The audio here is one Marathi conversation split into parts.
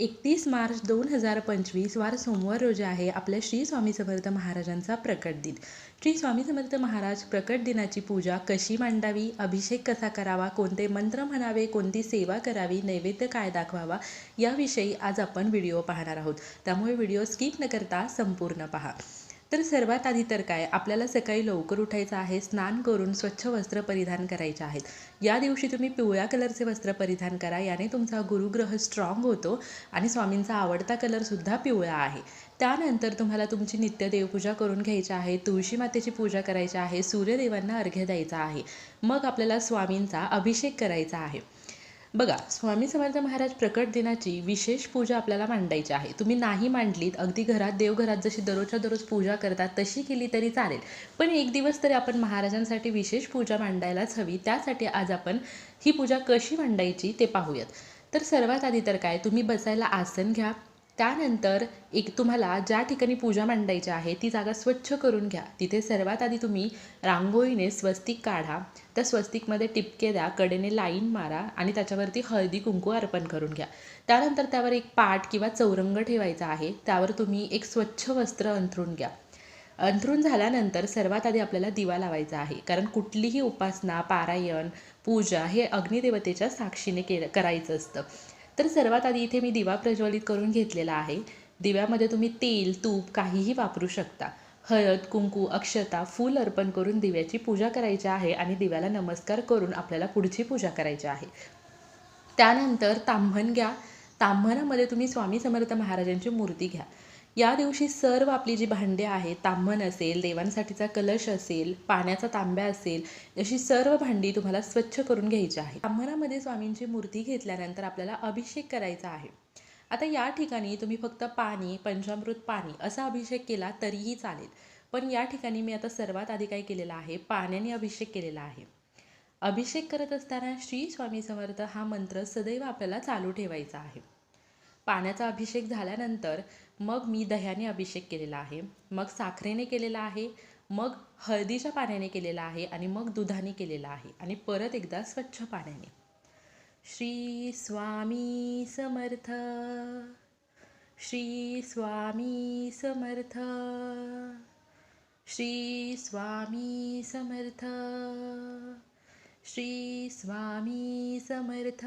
एकतीस मार्च दोन हजार पंचवीस वार सोमवार रोजी आहे आपल्या श्री स्वामी समर्थ महाराजांचा प्रकट दिन. श्री स्वामी समर्थ महाराज प्रकट दिनाची पूजा कशी मांडावी? अभिषेक कसा करावा? कोणते मंत्र म्हणावे? कोणती सेवा करावी? नैवेद्य काय दाखवावा? याविषयी आज आपण व्हिडिओ पाहणार आहोत. त्यामुळे व्हिडिओ स्किप न करता संपूर्ण पहा. तर सर्वात आधी तर काय आपल्याला सकाळी लवकर उठायचं आहे स्नान करून स्वच्छ वस्त्र परिधान करायचे आहेत. या दिवशी तुम्ही पिवळ्या कलरचे वस्त्र परिधान करा याने तुमचा गुरुग्रह स्ट्रॉंग होतो आणि स्वामींचा आवडता कलरसुद्धा पिवळा आहे. त्यानंतर तुम्हाला तुमची नित्य देवपूजा करून घ्यायची आहे तुळशी मातेची पूजा करायची आहे सूर्यदेवांना अर्घ्य द्यायचा आहे. मग आपल्याला स्वामींचा अभिषेक करायचा आहे. बघा स्वामी समर्थ महाराज प्रकट दिनाची विशेष पूजा आपल्याला मांडायची आहे. तुम्ही नाही मांडलीत अगदी घरात देवघरात जशी दररोजच्या दररोज पूजा करतात तशी केली तरी चालेल. पण एक दिवस तरी आपण महाराजांसाठी विशेष पूजा मांडायलाच हवी. त्यासाठी आज आपण ही पूजा कशी मांडायची ते पाहूयात. तर सर्वात आधी तर काय तुम्ही बसायला आसन घ्या. त्यानंतर एक तुम्हाला ज्या ठिकाणी पूजा मांडायची आहे ती जागा स्वच्छ करून घ्या. तिथे सर्वात आधी तुम्ही रांगोळीने स्वस्तिक काढा. त्या स्वस्तिकमध्ये टिपके द्या कडेने लाईन मारा आणि त्याच्यावरती हळदी कुंकू अर्पण करून घ्या. त्यानंतर त्यावर एक पाट किंवा चौरंग ठेवायचा आहे त्यावर तुम्ही एक स्वच्छ वस्त्र अंथरून घ्या. अंथरून झाल्यानंतर सर्वात आधी आपल्याला दिवा लावायचा आहे कारण कुठलीही उपासना पारायण पूजा हे अग्निदेवतेच्या साक्षीने के करायचं असतं. तर सर्वात आधी इथे मी दिवा प्रज्वलित करून घेतलेला आहे. दिव्यामध्ये तुम्ही तेल तूप काहीही वापरू शकता. हळद कुंकू अक्षता फूल अर्पण करून दिव्याची पूजा करायची आहे आणि दिव्याला नमस्कार करून आपल्याला पुढची पूजा करायची आहे. त्यानंतर ताम्हण घ्या. ताम्हणामध्ये तुम्ही स्वामी समर्थ महाराजांची मूर्ती घ्या. या दिवशी सर्व आपली जी भांडे आहेत ताम्हण असेल देवांसाठीचा कलश असेल पाण्याचा तांब्या असेल अशी सर्व भांडी तुम्हाला स्वच्छ करून घ्यायची आहे ताम्हणामध्ये स्वामींची मूर्ती घेतल्यानंतर आपल्याला अभिषेक करायचा आहे. आता या ठिकाणी तुम्ही फक्त पाणी पंचामृत पाणी असा अभिषेक केला तरीही चालेल. पण या ठिकाणी मी आता सर्वात आधी काय केलेलं आहे? पाण्याने अभिषेक केलेला आहे. अभिषेक करत असताना श्री स्वामी समर्थ हा मंत्र सदैव आपल्याला चालू ठेवायचा आहे. पाण्याचा अभिषेक झाल्यानंतर मग मी दह्याने अभिषेक केलेला आहे मग साखरेने केलेला आहे मग हळदीच्या पाण्याने केलेला आहे आणि मग दुधाने केलेला आहे आणि परत एकदा स्वच्छ पाण्याने. श्री स्वामी समर्थ. श्री स्वामी समर्थ. श्री स्वामी समर्थ. श्री स्वामी समर्थ.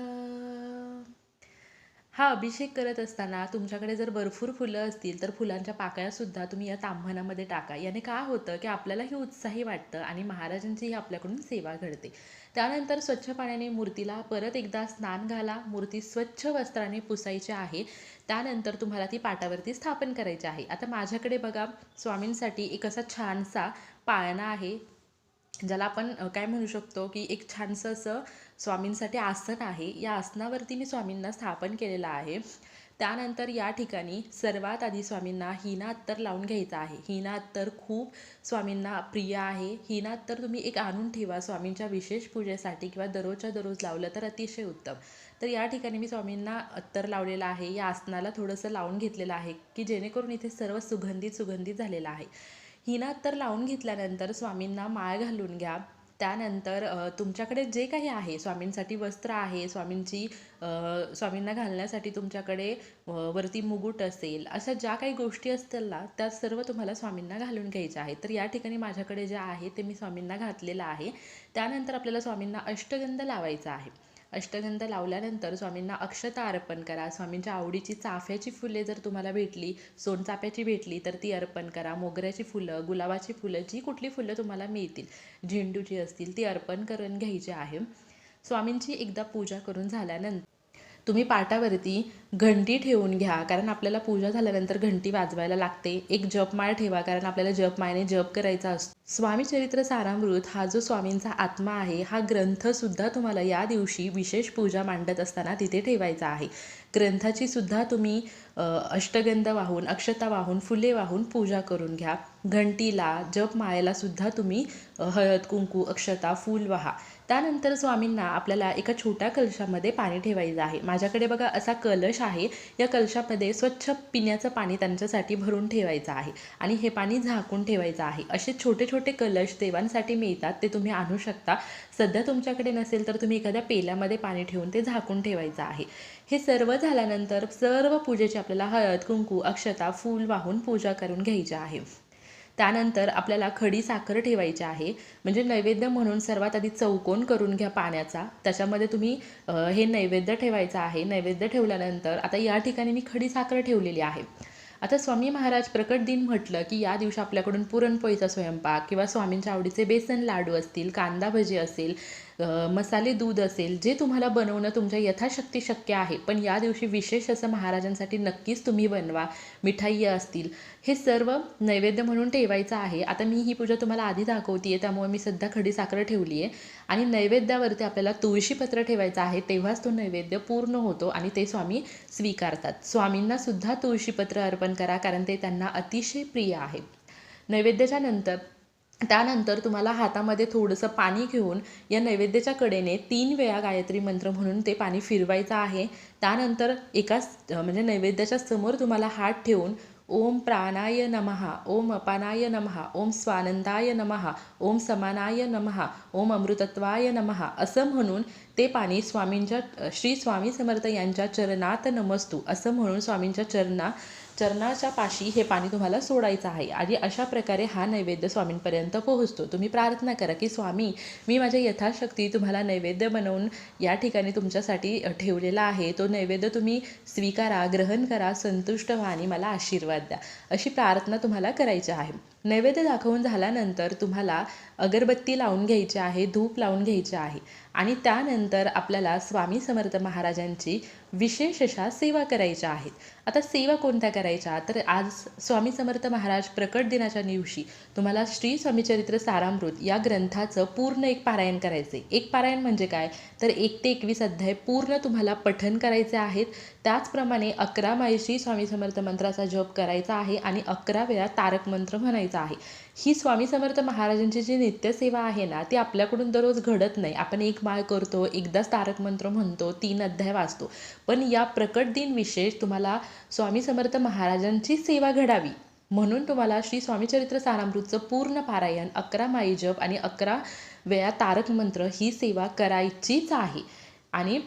हा अभिषेक करत असताना तुमच्याकडे जर भरपूर फुलं असतील तर फुलांच्या पाकळ्यासुद्धा तुम्ही या ताम्हणामध्ये टाका. याने काय होतं की आपल्यालाही उत्साही वाटतं आणि महाराजांचीही आपल्याकडून सेवा घडते. त्यानंतर स्वच्छ पाण्याने मूर्तीला परत एकदा स्नान घाला. मूर्ती स्वच्छ वस्त्राने पुसायची आहे. त्यानंतर तुम्हाला ती पाटावरती स्थापन करायची आहे. आता माझ्याकडे बघा स्वामींसाठी एक असा छानसा पाळणा आहे. ज्याला आपण काय म्हणू शकतो की एक छानसं असं स्वामींसाठी आसन आहे. या आसनावरती मी स्वामींना स्थापन केलेलं आहे. त्यानंतर या ठिकाणी सर्वात आधी स्वामींना हिना अत्तर लावून घ्यायचा आहे. हिना अत्तर खूप स्वामींना प्रिय आहे. हिना अत्तर तुम्ही एक आणून ठेवा स्वामींच्या विशेष पूजेसाठी किंवा दररोजच्या दररोज लावलं तर अतिशय उत्तम. तर या ठिकाणी मी स्वामींना अत्तर लावलेलं आहे. या आसनाला थोडंसं लावून घेतलेलं आहे की जेणेकरून इथे सर्व सुगंधित सुगंधित झालेलं आहे. हिना अत्तर लावून घेतल्यानंतर स्वामींना माळ घालून घ्या. त्यानंतर तुमच्याकडे जे काही आहे स्वामींसाठी वस्त्र आहे स्वामींची स्वामींना घालण्यासाठी तुमच्याकडे वरती मुगुट असेल अशा ज्या काही गोष्टी असतील ना त्या सर्व तुम्हाला स्वामींना घालून घ्यायच्या आहेत. तर या ठिकाणी माझ्याकडे जे आहे ते मी स्वामींना घातलेलं आहे. त्यानंतर आपल्याला स्वामींना अष्टगंध लावायचा आहे. अष्टगंध लावल्यानंतर स्वामींना अक्षता अर्पण करा. स्वामींच्या आवडीची चाफ्याची फुले जर तुम्हाला भेटली सोनचाफ्याची भेटली तर ती अर्पण करा. मोगऱ्याची फुलं गुलाबाची फुलं जी कुठली फुलं तुम्हाला मिळतील झेंडूची असतील ती अर्पण करून घ्यायची आहे. स्वामींची एकदा पूजा करून झाल्यानंतर तुम्ही पाटावरती घंटी ठेवून घ्या कारण आपल्याला पूजा झाल्यानंतर घंटी वाजवायला लागते. एक जपमाळ ठेवा कारण आपल्याला जपमायने जप करायचा असतो. स्वामी चरित्र सारामृत हा जो स्वामींचा आत्मा आहे हा ग्रंथसुद्धा तुम्हाला या दिवशी विशेष पूजा मांडत असताना तिथे ठेवायचा आहे. ग्रंथाची सुद्धा तुम्ही अष्टगंध वाहून अक्षता वाहून फुले वाहून पूजा करून घ्या. घंटीला जपमाळेला सुद्धा तुम्ही हळद कुंकू अक्षता फूल वाहा. त्यानंतर स्वामींना आपल्याला एका छोट्या कलशामध्ये पाणी ठेवायचं आहे. माझ्याकडे बघा असा कलश आहे. या कलशामध्ये स्वच्छ पिण्याचं पाणी त्यांच्यासाठी भरून ठेवायचं आहे आणि हे पाणी झाकून ठेवायचं आहे. असे छोटे छोटे कलश देवांसाठी मिळतात ते तुम्ही आणू शकता. सध्या तुमच्याकडे नसेल तर तुम्ही एखाद्या पेल्यामध्ये पाणी ठेवून ते झाकून ठेवायचं आहे. हे सर्व झाल्यानंतर सर्व पूजेची आपल्याला हळद कुंकू अक्षता फूल वाहून पूजा करून घ्यायची आहे. त्यानंतर आपल्याला खडी साखर ठेवायची आहे. म्हणजे नैवेद्य म्हणून सर्वात आधी चौकोन करून घ्या पाण्याचा. त्याच्यामध्ये तुम्ही हे नैवेद्य ठेवायचं आहे. नैवेद्य ठेवल्यानंतर आता या ठिकाणी मी खडी साखर ठेवलेली आहे. आता स्वामी महाराज प्रकट दिन म्हटलं की या दिवशी आपल्याकडून पुरणपोळीचा स्वयंपाक किंवा स्वामींच्या आवडीचे बेसन लाडू असतील कांदा भजी असेल मसाले दूध असेल जे तुम्हाला बनवणं तुमच्या यथाशक्ती शक्य आहे पण या दिवशी विशेष असं महाराजांसाठी नक्कीच तुम्ही बनवा मिठाई असतील. हे सर्व नैवेद्य म्हणून ठेवायचं आहे. आता मी ही पूजा तुम्हाला आधी दाखवते आहे त्यामुळे मी सध्या खडी साखर ठेवली आहे आणि नैवेद्यावरती आपल्याला तुळशीपत्र ठेवायचं आहे तेव्हाच तो नैवेद्य पूर्ण होतो आणि ते स्वामी स्वीकारतात. स्वामींना सुद्धा तुळशीपत्र अर्पण करा कारण ते त्यांना अतिशय प्रिय आहे नैवेद्याच्या नंतर त्यानंतर तुम्हाला हातामध्ये थोडंसं पाणी घेऊन या नैवेद्याच्या कडेने तीन वेळा गायत्री मंत्र म्हणून ते पाणी फिरवायचं आहे. त्यानंतर एकाच म्हणजे नैवेद्याच्या समोर तुम्हाला हात ठेवून ओम प्राणाय नमहा ओम अपानाय नमहा ओम स्वानंदाय नमहा ओम समानाय नमहा ओम अमृतत्वाय नमहा असं म्हणून ते पाणी स्वामींच्या श्री स्वामी समर्थ यांच्या चरणात नमस्तू असं म्हणून स्वामींच्या चरणा चरणाच्या पाशी हे पाणी तुम्हाला सोडायचं आहे. आणि अशा प्रकारे हा नैवेद्य स्वामींपर्यंत पोहोचतो. तुम्ही प्रार्थना करा की स्वामी मी माझ्या यथाशक्ती तुम्हाला नैवेद्य बनवून या ठिकाणी तुमच्यासाठी ठेवलेला आहे. तो नैवेद्य तुम्ही स्वीकारा ग्रहण करा संतुष्ट व्हा आणि मला आशीर्वाद द्या. अशी प्रार्थना तुम्हाला करायची आहे. नैवेद्य दाखवून झाल्यानंतर तुम्हाला अगरबत्ती लावून घ्यायची आहे धूप लावून घ्यायची आहे. आणि त्यानंतर आपल्याला स्वामी समर्थ महाराजांची विशेष अशा सेवा करायच्या आहेत. आता सेवा कोणत्या करायच्या? तर आज स्वामी समर्थ महाराज प्रकट दिनाच्या दिवशी तुम्हाला श्री स्वामीचरित्र सारामृत या ग्रंथाचं पूर्ण एक पारायण करायचे एक पारायण म्हणजे काय? तर एक ते एकवीस अध्याय पूर्ण तुम्हाला पठन करायचे आहेत. त्याचप्रमाणे अकरा माई श्री स्वामी समर्थ मंत्राचा जप करायचा आहे आणि अकरा वेळा तारक मंत्र म्हणायचा आहे. ही स्वामी समर्थ महाराजांची जी नित्यसेवा आहे ना ती आपल्याकडून दररोज घडत नाही. आपण एक माळ करतो एकदाच तारक मंत्र म्हणतो तीन अध्याय वाचतो. पण या प्रकट दिन विशेष तुम्हाला स्वामी समर्थ महाराजांची सेवा घडावी. म्हणून तुम्हाला श्री स्वामीचरित्र सारामृतचं पूर्ण पारायण अकरा माई जप आणि अकरा वेळा तारक मंत्र ही सेवा करायचीच आहे. आणि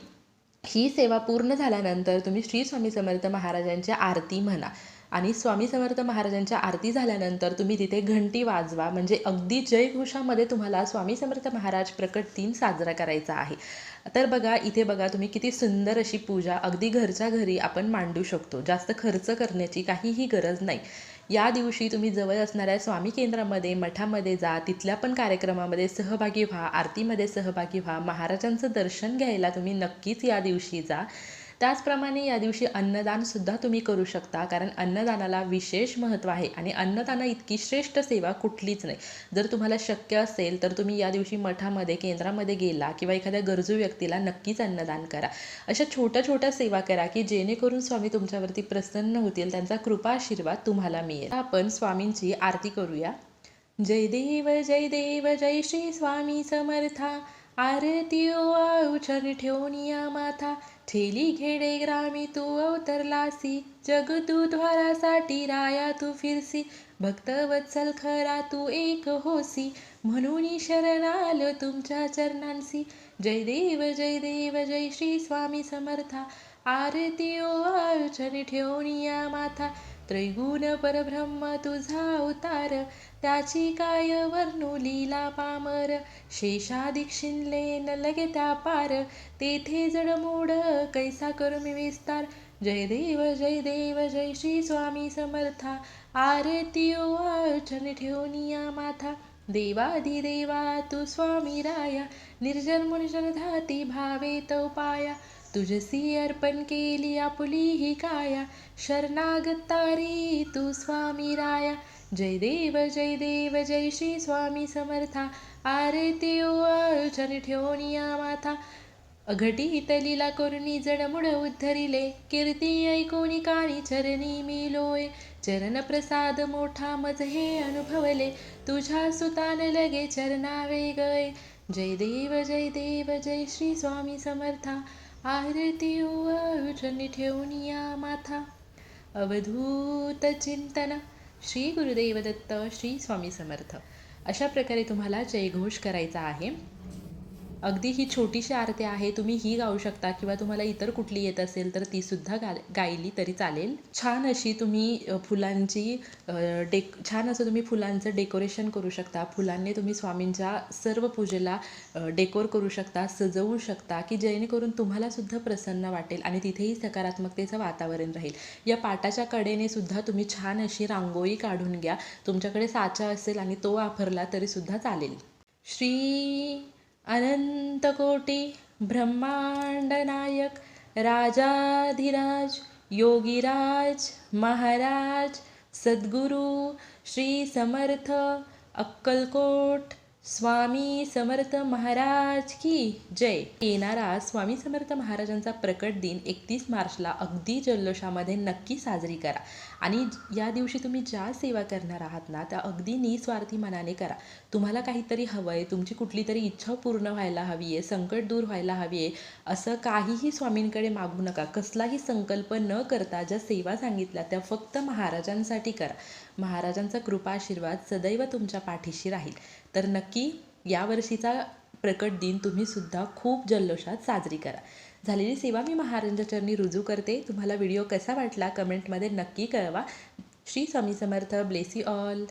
ही सेवा पूर्ण झाल्यानंतर तुम्ही श्री स्वामी समर्थ महाराजांची आरती म्हणा. आणि स्वामी समर्थ महाराजांच्या आरती झाल्यानंतर तुम्ही तिथे घंटी वाजवा. म्हणजे अगदी जयघोषामध्ये तुम्हाला स्वामी समर्थ महाराज प्रकट दिन साजरा करायचा आहे. तर बघा इथे बघा तुम्ही किती सुंदर अशी पूजा अगदी घरच्या घरी आपण मांडू शकतो. जास्त खर्च करण्याची काहीही गरज नाही. या दिवशी तुम्ही जवळ असणाऱ्या स्वामी केंद्रामध्ये मठामध्ये जा. तिथल्या पण कार्यक्रमामध्ये सहभागी व्हा. आरतीमध्ये सहभागी व्हा. महाराजांचं दर्शन घ्यायला तुम्ही नक्कीच या दिवशी जा. त्याचप्रमाणे या दिवशी अन्नदानसुद्धा तुम्ही करू शकता कारण अन्नदानाला विशेष महत्त्व आहे आणि अन्नदाना इतकी श्रेष्ठ सेवा कुठलीच नाही. जर तुम्हाला शक्य असेल तर तुम्ही या दिवशी मठामध्ये केंद्रामध्ये गेला किंवा एखाद्या गरजू व्यक्तीला नक्कीच अन्नदान करा. अशा छोट्या छोट्या सेवा करा की जेणेकरून स्वामी तुमच्यावरती प्रसन्न होतील त्यांचा कृपा आशीर्वाद तुम्हाला मिळेल. आपण स्वामींची आरती करूया. जय देव जय देव जय श्री स्वामी समर्था. आरती ओवाळूचन ठेवून या माथा. ठेली खेडे ग्रामी तू अवतरलासी. जग तू द्वारासाठी राया तू फिरसी. भक्त वत्सल खरा तू एक होसी. म्हणून शरण आलो तुमच्या चरणांसी. जय देव जय देव जय श्री स्वामी समर्था. आरती ओवाळूचन ठेवून या माथा. त्रैगुण परब्रह्म तुझा अवतार त्याची काय वर्णू लीला पामर? शेषाधिक शिनले न लगे त्या पार तेथे जडमोड कैसा करू मी विस्तार? जय देव जय देव जय श्री स्वामी समर्था आरती अर्चन ठेवनिया या माथा. देवाधिदेवा तू स्वामी राया निर्जन मुनिजन धाती भावे तो पाया तुझसी अर्पण केली आपुली ही काया. शरणागतारी तू स्वामी राया. जय देव जय देव जय श्री स्वामी समर्था. आरती ओवाळचन ठेवून माथा. अघटित लीला करुणी जडमुड उद्धरिले. कीर्ती ऐकोनी काणी चरणी मी लोय. चरण प्रसाद मोठा मज हे अनुभवले. तुझ्या सुतान लगे चरणावे गय. जय देव जय देव जय श्री स्वामी समर्था. आरती उचनी ठेवून या माथा. अवधूत चिंतन. श्री गुरुदेव दत्त श्री स्वामी समर्थ. अशा प्रकारे तुम्हाला जयघोष करायचा आहे. अगदी ही छोटीशी आरती आहे तुम्ही ही गाऊ शकता किंवा तुम्हाला इतर कुठली येत असेल तर ती सुद्धा गा गायली तरी चालेल. छान अशी तुम्ही फुलांची डेक छान असं तुम्ही फुलांचं डेकोरेशन करू शकता. फुलांनी तुम्ही स्वामींच्या सर्व पूजेला डेकोर करू शकता सजवू शकता की जेणेकरून तुम्हाला सुद्धा प्रसन्न वाटेल आणि तिथेही सकारात्मकतेचं वातावरण राहील. या पाटाच्या कडेने सुद्धा तुम्ही छान अशी रांगोळी काढून घ्या. तुमच्याकडे साचा असेल आणि तो वापरला तरी सुद्धा चालेल. श्री अनंतकोटी ब्रह्मांड नायक राजाधिराज योगीराज महाराज सद्गुरू श्री समर्थ अक्कलकोट स्वामी समर्थ महाराज की जय. येणारा स्वामी समर्थ महाराजांचा प्रकट दिन एकतीस मार्चला अगदी जल्लोषामध्ये नक्की साजरी करा. आणि या दिवशी तुम्ही ज्या सेवा करणार आहात ना त्या अगदी निस्वार्थी मनाने करा. तुम्हाला काहीतरी हवं आहे तुमची कुठली तरी इच्छा पूर्ण व्हायला हवी आहे संकट दूर व्हायला हवी आहे असं काहीही स्वामींकडे मागू नका. कसलाही संकल्प न करता ज्या सेवा सांगितल्या त्या फक्त महाराजांसाठी करा. महाराजांचा कृपा आशीर्वाद सदैव तुमच्या पाठीशी राहील. तर नक्की यावर्षीचा प्रकट दिन तुम्ही सुद्धा खूप जल्लोषात साजरी करा. झालेली सेवा मी महाराजांच्या चरणी रुजू करते. तुम्हाला व्हिडिओ कसा वाटला कमेंटमध्ये नक्की कळवा. श्री स्वामी समर्थ. Bless all.